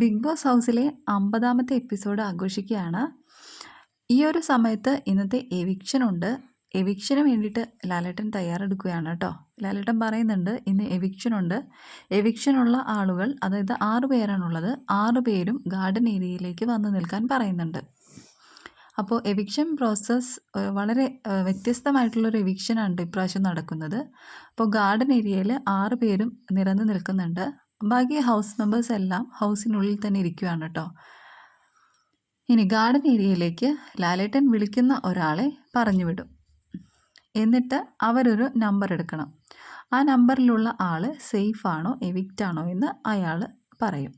Big boss ഹൗസിലെ അമ്പതാമത്തെ episode ആഘോഷിക്കുകയാണ്. ഈ ഒരു സമയത്ത് ഇന്നത്തെ എവിക്ഷൻ ഉണ്ട്. എവിക്ഷന് വേണ്ടിയിട്ട് ലാലേട്ടൻ തയ്യാറെടുക്കുകയാണ് കേട്ടോ. ലാലേട്ടൻ പറയുന്നുണ്ട് ഇന്ന് എവിക്ഷനുണ്ട് എവിക്ഷനുള്ള ആളുകൾ അതായത് ആറ് പേരാണുള്ളത്. ആറ് പേരും ഗാർഡൻ ഏരിയയിലേക്ക് വന്നു നിൽക്കാൻ പറയുന്നുണ്ട്. അപ്പോൾ എവിക്ഷൻ പ്രോസസ്സ് വളരെ വ്യത്യസ്തമായിട്ടുള്ളൊരു എവിക്ഷനാണ് ഇപ്രാവശ്യം നടക്കുന്നത്. അപ്പോൾ ഗാർഡൻ ഏരിയയിൽ ആറ് പേരും നിരന്ന് നിൽക്കുന്നുണ്ട്. ബാക്കി ഹൗസ് മെമ്പേഴ്സ് എല്ലാം ഹൗസിനുള്ളിൽ തന്നെ ഇരിക്കുകയാണ് കേട്ടോ. ഇനി ഗാർഡൻ ഏരിയയിലേക്ക് ലാലേട്ടൻ വിളിക്കുന്ന ഒരാളെ പറഞ്ഞു വിടും എന്നിട്ട് അവരൊരു നമ്പർ എടുക്കണം. ആ നമ്പറിലുള്ള ആൾ സേഫ് ആണോ എവിക്റ്റ് ആണോ എന്ന് അയാൾ പറയും.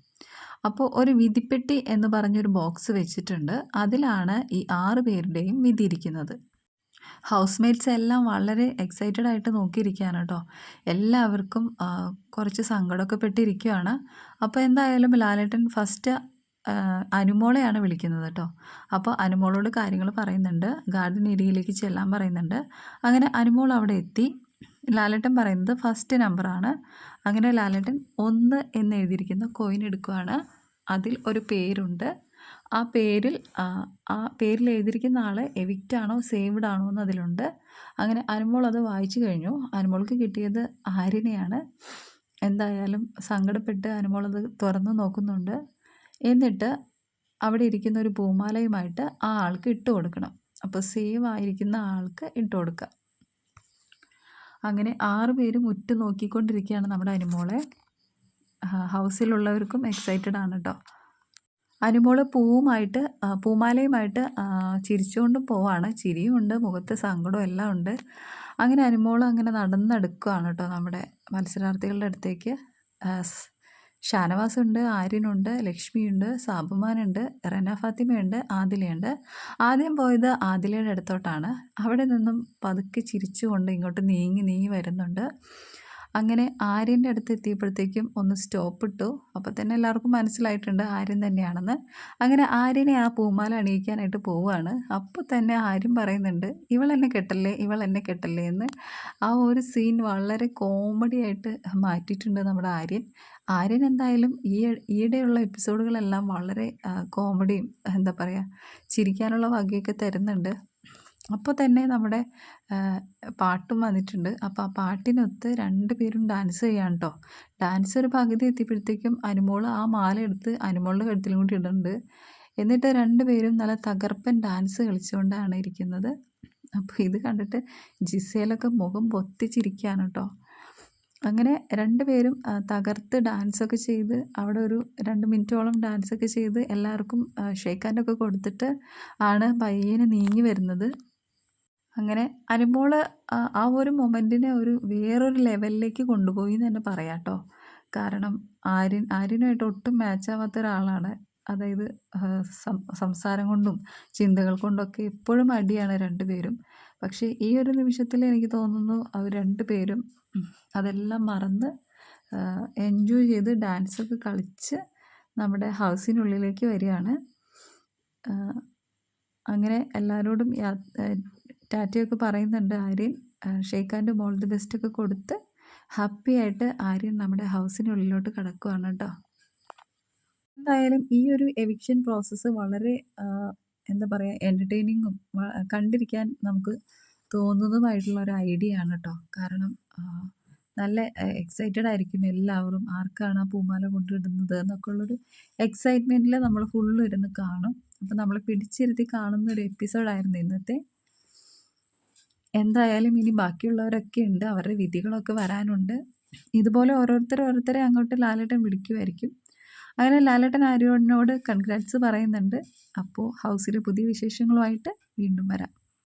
അപ്പോൾ ഒരു വിധിപ്പെട്ടി എന്ന് പറഞ്ഞൊരു ബോക്സ് വെച്ചിട്ടുണ്ട്. അതിലാണ് ഈ ആറ് പേരുടെയും വിധി ഇരിക്കുന്നത്. ഹൗസ് എല്ലാം വളരെ എക്സൈറ്റഡ് ആയിട്ട് നോക്കിയിരിക്കുകയാണ് കേട്ടോ. എല്ലാവർക്കും കുറച്ച് സങ്കടമൊക്കെ പെട്ടിരിക്കുകയാണ്. അപ്പോൾ എന്തായാലും ലാലേട്ടൻ ഫസ്റ്റ് അനുമോളെയാണ് വിളിക്കുന്നത് കേട്ടോ. അപ്പോൾ അനുമോളോട് കാര്യങ്ങൾ പറയുന്നുണ്ട്. ഗാർഡൻ ഏരിയയിലേക്ക് ചെല്ലാൻ പറയുന്നുണ്ട്. അങ്ങനെ അനുമോൾ അവിടെ എത്തി. ലാലേട്ടൻ പറയുന്നത് ഫസ്റ്റ് നമ്പറാണ് അങ്ങനെ ലാലേട്ടൻ ഒന്ന് എന്ന് എഴുതിയിരിക്കുന്ന കോയിൻ എടുക്കുകയാണ് അതിൽ ഒരു പേരുണ്ട്. ആ പേരിൽ ആ പേരിൽ എഴുതിയിരിക്കുന്ന ആൾ എവിക്റ്റ് ആണോ സേവ്ഡ് ആണോ എന്ന് അതിലുണ്ട് അങ്ങനെ അനുമോൾ അത് വായിച്ചു കഴിഞ്ഞു. അനുമോൾക്ക് കിട്ടിയത് ആര്യനെയാണ്. എന്തായാലും സങ്കടപ്പെട്ട് അനുമോൾ അത് തുറന്നു നോക്കുന്നുണ്ട്. എന്നിട്ട് അവിടെ ഇരിക്കുന്ന ഒരു പൂമാലയുമായിട്ട് ആ ആൾക്ക് ഇട്ട് കൊടുക്കണം. അപ്പോൾ സേവ് ആയിരിക്കുന്ന ആൾക്ക് ഇട്ട് കൊടുക്കുക അങ്ങനെ ആറ് പേരും ഉറ്റു നോക്കിക്കൊണ്ടിരിക്കുകയാണ് നമ്മുടെ അനുമോളെ. ഹൗസിലുള്ളവർക്കും എക്സൈറ്റഡ് ആണ് കേട്ടോ. അനുമോൾ പൂവുമായിട്ട് പൂമാലയുമായിട്ട് ചിരിച്ചുകൊണ്ട് പോവാണ്. ചിരിയുമുണ്ട് മുഖത്ത് സങ്കടവും എല്ലാം ഉണ്ട്. അങ്ങനെ അനുമോൾ അങ്ങനെ നടന്നെടുക്കുകയാണ് കേട്ടോ നമ്മുടെ മത്സരാർത്ഥികളുടെ അടുത്തേക്ക്. ഷാനവാസുണ്ട് ആര്യനുണ്ട് ലക്ഷ്മിയുണ്ട് സാബുമാനുണ്ട് റന ഫാത്തിമയുണ്ട് ആദിലയുണ്ട്. ആദ്യം പോയത് ആദിലയുടെ അടുത്തോട്ടാണ്. അവിടെ നിന്നും പതുക്കെ ചിരിച്ചുകൊണ്ട് ഇങ്ങോട്ട് നീങ്ങി നീങ്ങി വരുന്നുണ്ട്. അങ്ങനെ ആര്യന്റെ അടുത്ത് എത്തിയപ്പോഴത്തേക്കും ഒന്ന് സ്റ്റോപ്പ് ഇട്ടു. അപ്പോൾ തന്നെ എല്ലാവർക്കും മനസ്സിലായിട്ടുണ്ട് ആര്യൻ തന്നെയാണെന്ന്. അങ്ങനെ ആര്യനെ ആ പൂമാല അണിയിക്കാനായിട്ട് പോവുകയാണ്. അപ്പോൾ തന്നെ ആര്യം പറയുന്നുണ്ട് ഇവൾ എന്നെ കെട്ടല്ലേ ഇവൾ എന്നെ കെട്ടല്ലേ എന്ന്. ആ ഒരു സീൻ വളരെ കോമഡി ആയിട്ട് മാറ്റിയിട്ടുണ്ട് നമ്മുടെ ആര്യൻ. ആര്യൻ എന്തായാലും ഈ ഈയിടെയുള്ള എപ്പിസോഡുകളെല്ലാം വളരെ കോമഡിയും എന്താ പറയുക ചിരിക്കാനുള്ള വകയൊക്കെ തരുന്നുണ്ട്. അപ്പോൾ തന്നെ നമ്മുടെ പാട്ടും വന്നിട്ടുണ്ട്. അപ്പോൾ ആ പാട്ടിനൊത്ത് രണ്ട് പേരും ഡാൻസ് ചെയ്യാണ് കേട്ടോ ഡാൻസ് ഒരു പകുതി എത്തിയപ്പോഴത്തേക്കും അനുമോൾ ആ മാല എടുത്ത് അനുമോളുടെ കഴുത്തിലും കൂടി ഇടുന്നുണ്ട്. എന്നിട്ട് രണ്ട് പേരും നല്ല തകർപ്പൻ ഡാൻസ് കളിച്ചുകൊണ്ടാണ് ഇരിക്കുന്നത്. അപ്പോൾ ഇത് കണ്ടിട്ട് ജിസേലൊക്കെ മുഖം പൊത്തിച്ചിരിക്കുകയാണ് കേട്ടോ അങ്ങനെ രണ്ട് പേരും തകർത്ത് ഡാൻസൊക്കെ ചെയ്ത് അവിടെ ഒരു രണ്ട് മിനിറ്റോളം ഡാൻസൊക്കെ ചെയ്ത് എല്ലാവർക്കും ഷേക്ക് ഒക്കെ കൊടുത്തിട്ട് ആണ് പയ്യനെ നീങ്ങി വരുന്നത്. അങ്ങനെ അനുമോൾ ആ ഒരു മൊമെന്റിനെ ഒരു വേറൊരു ലെവലിലേക്ക് കൊണ്ടുപോയി എന്ന് തന്നെ പറയാം കേട്ടോ കാരണം ആര്യൻ ആര്യനുമായിട്ട് ഒട്ടും മാച്ചാവാത്ത ഒരാളാണ്. അതായത് സംസാരം കൊണ്ടും ചിന്തകൾ കൊണ്ടൊക്കെ എപ്പോഴും അടിയാണ് രണ്ടുപേരും പക്ഷേ ഈ ഒരു നിമിഷത്തിൽ എനിക്ക് തോന്നുന്നു അവർ രണ്ടുപേരും അതെല്ലാം മറന്ന് എൻജോയ് ചെയ്ത് ഡാൻസൊക്കെ കളിച്ച് നമ്മുടെ ഹൗസിനുള്ളിലേക്ക് വരികയാണ്. അങ്ങനെ എല്ലാവരോടും ടാറ്റയൊക്കെ പറയുന്നുണ്ട് ആര്യൻ. ഷെയ്ഖ് ഹാൻഡ് മോൾ ദി ബെസ്റ്റ് ഒക്കെ കൊടുത്ത് ഹാപ്പി ആയിട്ട് ആര്യൻ നമ്മുടെ ഹൗസിനുള്ളിലോട്ട് കിടക്കുവാണ് കേട്ടോ. എന്തായാലും ഈ ഒരു എവിക്ഷൻ പ്രോസസ്സ് വളരെ എന്താ പറയുക എന്റർടൈനിങ്ങും കണ്ടിരിക്കാൻ നമുക്ക് തോന്നുന്നതുമായിട്ടുള്ള ഒരു ഐഡിയ ആണ് കേട്ടോ. കാരണം നല്ല എക്സൈറ്റഡ് ആയിരിക്കും എല്ലാവരും ആർക്കാണ് ആ പൂമാല കൊണ്ടിടുന്നത് എന്നൊക്കെ ഉള്ളൊരു എക്സൈറ്റ്മെന്റിൽ നമ്മൾ ഫുള്ള് ഇരുന്ന് കാണും. അപ്പോൾ നമ്മൾ പിടിച്ചിരുത്തി കാണുന്ന ഒരു എപ്പിസോഡായിരുന്നു ഇന്നത്തെ. എന്തായാലും ഇനി ബാക്കിയുള്ളവരൊക്കെ ഉണ്ട്. അവരുടെ വിധികളൊക്കെ വരാനുണ്ട്. ഇതുപോലെ ഓരോരുത്തർ ഓരോരുത്തരെ അങ്ങോട്ട് ലാലേട്ടൻ വിളിക്കുമായിരിക്കും അങ്ങനെ ലാലേട്ടൻ ആര്യോടിനോട് കൺഗ്രാറ്റ്സ് പറയുന്നുണ്ട്. അപ്പോൾ ഹൗസിലെ പുതിയ വിശേഷങ്ങളുമായിട്ട് വീണ്ടും വരാം.